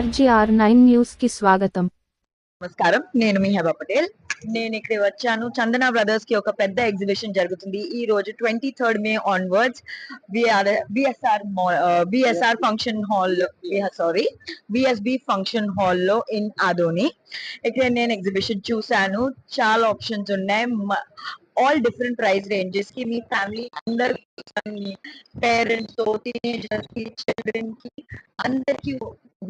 RGR nine న్యూస్కి స్వాగతం. నమస్కారం నేను మీ హెబా పటేల్. నేను ఇక్కడ వచ్చాను. చందన బ్రదర్స్కి ఒక పెద్ద ఎగ్జిబిషన్ జరుగుతుంది. ఈ రోజు twenty third May onwards. BSR BSR function hall sorry BSB function హాల్లో ఇన్ ఆదోని. ఇక్కడ నేను ఎగ్జిబిషన్ చూశాను. చాలా ఆప్షన్స్ ఉన్నాయి. ఆల్ డిఫరెంట్ ప్రైస్ రేంజెస్కి మీ ఫ్యామిలీ అందరి పేరెంట్స్తో టీనేజర్స్కి చిల్డ్రన్కి అందరికి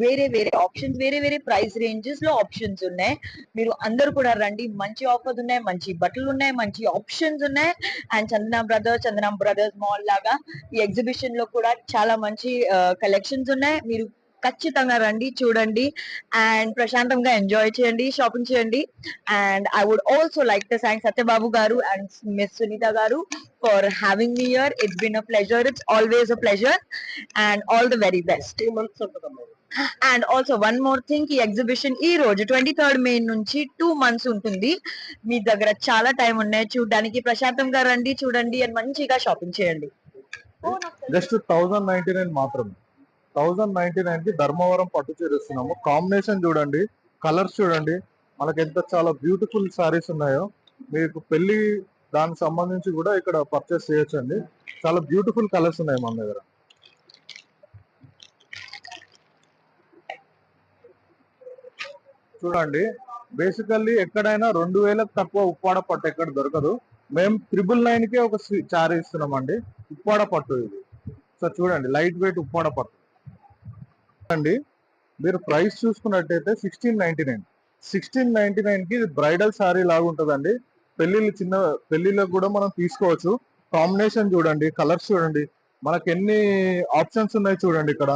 వేరే వేరే ఆప్షన్స్ వేరే వేరే ప్రైస్ రేంజెస్లో ఆప్షన్స్ ఉన్నాయి మీరు అందరు కూడా రండి మంచి ఆఫర్స్ ఉన్నాయి మంచి బట్టలు ఉన్నాయి మంచి ఆప్షన్స్ ఉన్నాయి and Chandana brothers Chandana brothers mall లాగా ఈ ఎగ్జిబిషన్లో కూడా చాలా మంచి కలెక్షన్స్ ఉన్నాయి మీరు ఖచ్చితంగా రండి చూడండి అండ్ ప్రశాంతంగా ఎంజాయ్ చేయండి షాపింగ్ చేయండి and I would also like to thank Satyababu garu and miss Sunitha garu for having me here it's been a pleasure it's always a pleasure and all the very best and also one more thing ఈ exhibition ఈ రోజు twenty third మే నుంచి two months ఉంటుంది. మీ దగ్గర చాలా time ఉన్నాయి. చూడడానికి ప్రశాంతంగా రండి చూడండి అండ్ మంచిగా షాపింగ్ చేయండి. జస్ట్ థౌజండ్ నైన్టీ నైన్ మాత్రమే. థౌజండ్ నైన్టీ నైన్కి ధర్మవరం పట్టు చీర ఇస్తున్నాము కాంబినేషన్ చూడండి కలర్స్ చూడండి. మనకి ఎంత చాలా బ్యూటిఫుల్ సారీస్ ఉన్నాయో. మీకు పెళ్ళి దానికి సంబంధించి కూడా ఇక్కడ పర్చేస్ చేయొచ్చండి. చాలా బ్యూటిఫుల్ కలర్స్ ఉన్నాయి మన దగ్గర. చూడండి బేసికల్లీ ఎక్కడైనా రెండు వేలకు తక్కువ ఉప్పాడ పట్టు ఎక్కడ దొరకదు. మేము త్రిబుల్ నైన్ కే ఒక చారీ ఇస్తున్నామండి. ఉప్పాడ పట్టు ఇది. సో చూడండి లైట్ వెయిట్ ఉప్పాడ పట్టు. అండి మీరు ప్రైస్ చూసుకున్నట్టయితే sixteen ninety nine sixteen ninety నైన్కి ఇది బ్రైడల్ సారీ లాగా ఉంటుందండి. పెళ్ళిళ్ళు చిన్న పెళ్ళిళ్ళకు కూడా మనం తీసుకోవచ్చు. కాంబినేషన్ చూడండి కలర్స్ చూడండి. మనకి ఎన్ని ఆప్షన్స్ ఉన్నాయి చూడండి ఇక్కడ.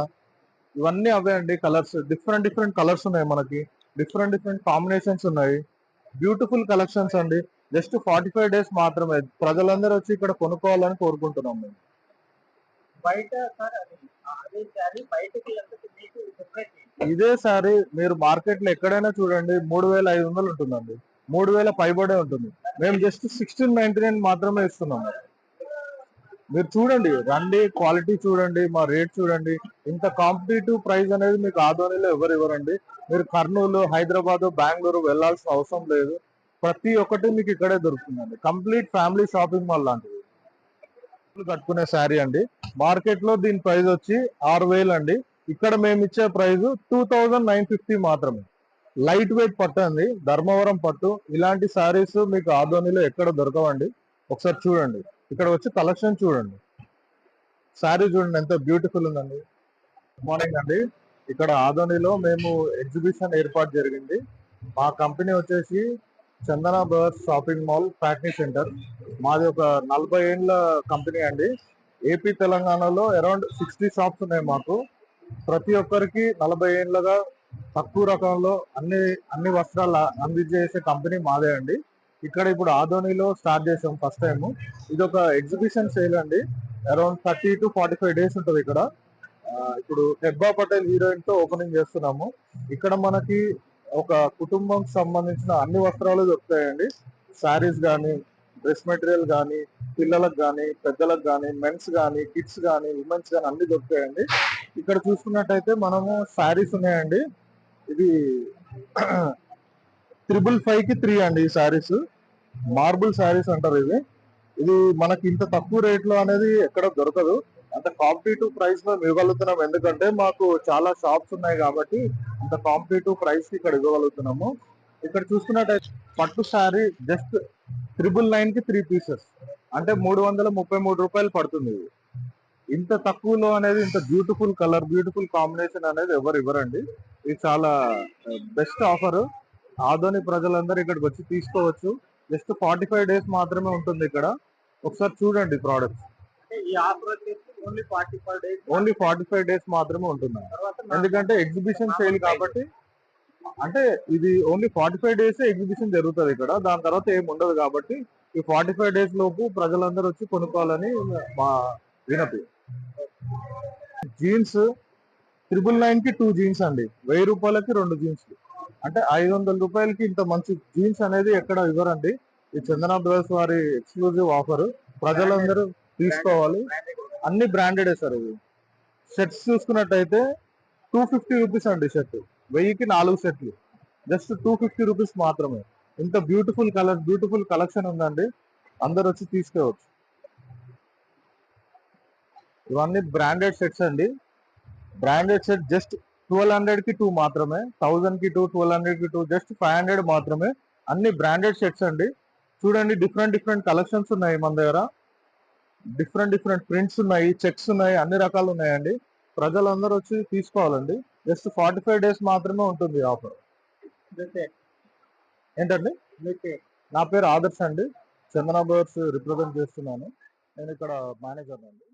ఇవన్నీ అవే అండి కలర్స్. డిఫరెంట్ డిఫరెంట్ కలర్స్ ఉన్నాయి మనకి. డిఫరెంట్ డిఫరెంట్ కాంబినేషన్స్ ఉన్నాయి. బ్యూటిఫుల్ కలెక్షన్స్ అండి. జస్ట్ ఫార్టీ ఫైవ్ డేస్ మాత్రమే. ప్రజలందరూ వచ్చి ఇక్కడ కొనుక్కోవాలని కోరుకుంటున్నాం మేము. బయట సార్ అదే శారీ బయటకి ఇదే. సారీ మీరు మార్కెట్లో ఎక్కడైనా చూడండి మూడు వేల ఐదు వందలు ఉంటుందండి. మూడు వేల పైబడే ఉంటుంది. మేము జస్ట్ సిక్స్టీన్ నైన్టీ నైన్ మాత్రమే ఇస్తున్నాం. మీరు చూడండి రండి క్వాలిటీ చూడండి మా రేట్ చూడండి. ఇంత కాంపిటేటివ్ ప్రైస్ అనేది మీకు ఆధ్వర్యంలో ఎవరు ఇవ్వరండి? మీరు కర్నూలు హైదరాబాద్ బెంగళూరు వెళ్ళాల్సిన అవసరం లేదు. ప్రతి ఒక్కటి మీకు ఇక్కడే దొరుకుతుందండి. కంప్లీట్ ఫ్యామిలీ షాపింగ్ మాల్ లాంటిది. కట్టుకునే శారీ అండి. మార్కెట్లో దీని ప్రైస్ వచ్చి ఆరు వేలు అండి. ఇక్కడ మేము ఇచ్చే price two thousand nine fifty మాత్రమే. లైట్ వెయిట్ పట్టు అండి. ధర్మవరం పట్టు. ఇలాంటి శారీస్ మీకు ఆధోనిలో ఎక్కడ దొరకవండి. ఒకసారి చూడండి. ఇక్కడ వచ్చి కలెక్షన్ చూడండి. శారీ చూడండి. ఎంత బ్యూటిఫుల్ ఉందండి. గుడ్ మార్నింగ్ అండి. ఇక్కడ ఆదోనిలో మేము ఎగ్జిబిషన్ ఏర్పాటు జరిగింది. మా కంపెనీ వచ్చేసి Chandana brothers shopping mall factory centre. మాది ఒక నలభై ఏళ్ళ కంపెనీ అండి. ఏపీ తెలంగాణలో అరౌండ్ సిక్స్టీ షాప్స్ ఉన్నాయి మాకు. ప్రతి ఒక్కరికి నలభై ఏళ్ళగా తక్కువ రకంలో అన్ని అన్ని వస్త్రాలు అందించేసే కంపెనీ మాదే అండి. ఇక్కడ ఇప్పుడు ఆధోనిలో స్టార్ట్ చేసాం ఫస్ట్ టైం ఇది ఒక ఎగ్జిబిషన్ సేల్ అండి. Around thirty to forty five days ఉంటుంది ఇక్కడ. ఇప్పుడు హెబ్బా పటేల్ హీరోయిన్తో ఓపెనింగ్ చేస్తున్నాము. ఇక్కడ మనకి ఒక కుటుంబం సంబంధించిన అన్ని వస్త్రాలు దొరుకుతాయండి. శారీస్ కానీ డ్రెస్ మెటీరియల్ కానీ పిల్లలకు కానీ పెద్దలకు కానీ మెన్స్ కానీ కిడ్స్ కానీ ఉమెన్స్ కానీ అన్ని దొరుకుతాయండి. ఇక్కడ చూసుకున్నట్టయితే మనము శారీస్ ఉన్నాయండి. ఇది త్రిబుల్ ఫైవ్కి త్రీ అండి ఈ శారీస్ మార్బుల్ శారీస్ అంటారు ఇది ఇది మనకి ఇంత తక్కువ రేట్లో అనేది ఎక్కడ దొరకదు. అంత కాంపిటేటివ్ ప్రైస్లో మేము ఇవ్వగలుగుతున్నాం ఎందుకంటే మాకు చాలా షాప్స్ ఉన్నాయి కాబట్టి అంత కాంపిటేటివ్ ప్రైస్ ఇక్కడ ఇవ్వగలుగుతున్నాము. ఇక్కడ చూసుకున్నట్టయితే పట్టు శారీ జస్ట్ త్రిబుల్ నైన్కి త్రీ పీసెస్ అంటే మూడు వందల ముప్పై మూడు రూపాయలు పడుతుంది ఇది. ఇంత తక్కువలో అనేది ఇంత బ్యూటిఫుల్ కలర్ బ్యూటిఫుల్ కాంబినేషన్ అనేది ఎవరు ఇవ్వరండి. ఇది చాలా బెస్ట్ ఆఫర్ ఆదోని ప్రజలందరూ ఇక్కడికి వచ్చి తీసుకోవచ్చు. జస్ట్ ఫార్టీ ఫైవ్ డేస్ మాత్రమే ఉంటుంది ఇక్కడ. ఒకసారి చూడండి ప్రోడక్ట్స్ ఈ ఆఫర్ వచ్చేసి only forty five days only forty five days మాత్రమే ఉంటుంది ఎందుకంటే ఎగ్జిబిషన్ సేల్ కాబట్టి అంటే ఇది only forty five days exhibition జరుగుతుంది ఇక్కడ. దాని తర్వాత ఏం ఉండదు కాబట్టి ఈ ఫార్టీ ఫైవ్ డేస్ లోపు ప్రజలందరూ వచ్చి కొనుక్కోవాలని మా వినతి. జీన్స్ త్రిబుల్ నైన్కి టూ జీన్స్ అండి. వెయ్యి రూపాయలకి రెండు జీన్స్ అంటే ఐదు వందల రూపాయలకి ఇంత మంచి జీన్స్ అనేది ఎక్కడ ఇవ్వరండి. ఈ చందన బ్రదర్స్ వారి ఎక్స్క్లూజివ్ ఆఫర్ ప్రజలందరూ తీసుకోవాలి. అన్ని బ్రాండెడ్ సార్ ఇవి. షర్ట్స్ చూసుకున్నట్టయితే టూ ఫిఫ్టీ రూపీస్ అండి షర్ట్ వెయ్యికి నాలుగు సెట్లు జస్ట్ టూ ఫిఫ్టీ రూపీస్ మాత్రమే. ఇంత బ్యూటిఫుల్ కలర్ బ్యూటిఫుల్ కలెక్షన్ ఉందండి. అందరు వచ్చి తీసుకోవచ్చు. ఇవన్నీ బ్రాండెడ్ షర్ట్స్ అండి. బ్రాండెడ్ సెట్ జస్ట్ ట్వెల్వ్ హండ్రెడ్కి టూ మాత్రమే. థౌసండ్కి టూ ట్వెల్వ్ హండ్రెడ్కి టూ జస్ట్ ఫైవ్ హండ్రెడ్ మాత్రమే. అన్ని బ్రాండెడ్ షర్ట్స్ అండి. చూడండి డిఫరెంట్ డిఫరెంట్ కలెక్షన్స్ ఉన్నాయి మన దగ్గర. డిఫరెంట్ డిఫరెంట్ ప్రింట్స్ ఉన్నాయి చెక్స్ ఉన్నాయి అన్ని రకాలు ఉన్నాయండి. ప్రజలందరూ వచ్చి తీసుకోవాలండి. జస్ట్ ఫార్టీ ఫైవ్ డేస్ మాత్రమే ఉంటుంది ఆఫర్ ఏంటండి? నా పేరు ఆదర్శ్ అండి. చందన బ్రదర్స్ రిప్రజెంట్ చేస్తున్నాను. నేను ఇక్కడ మేనేజర్ అండి.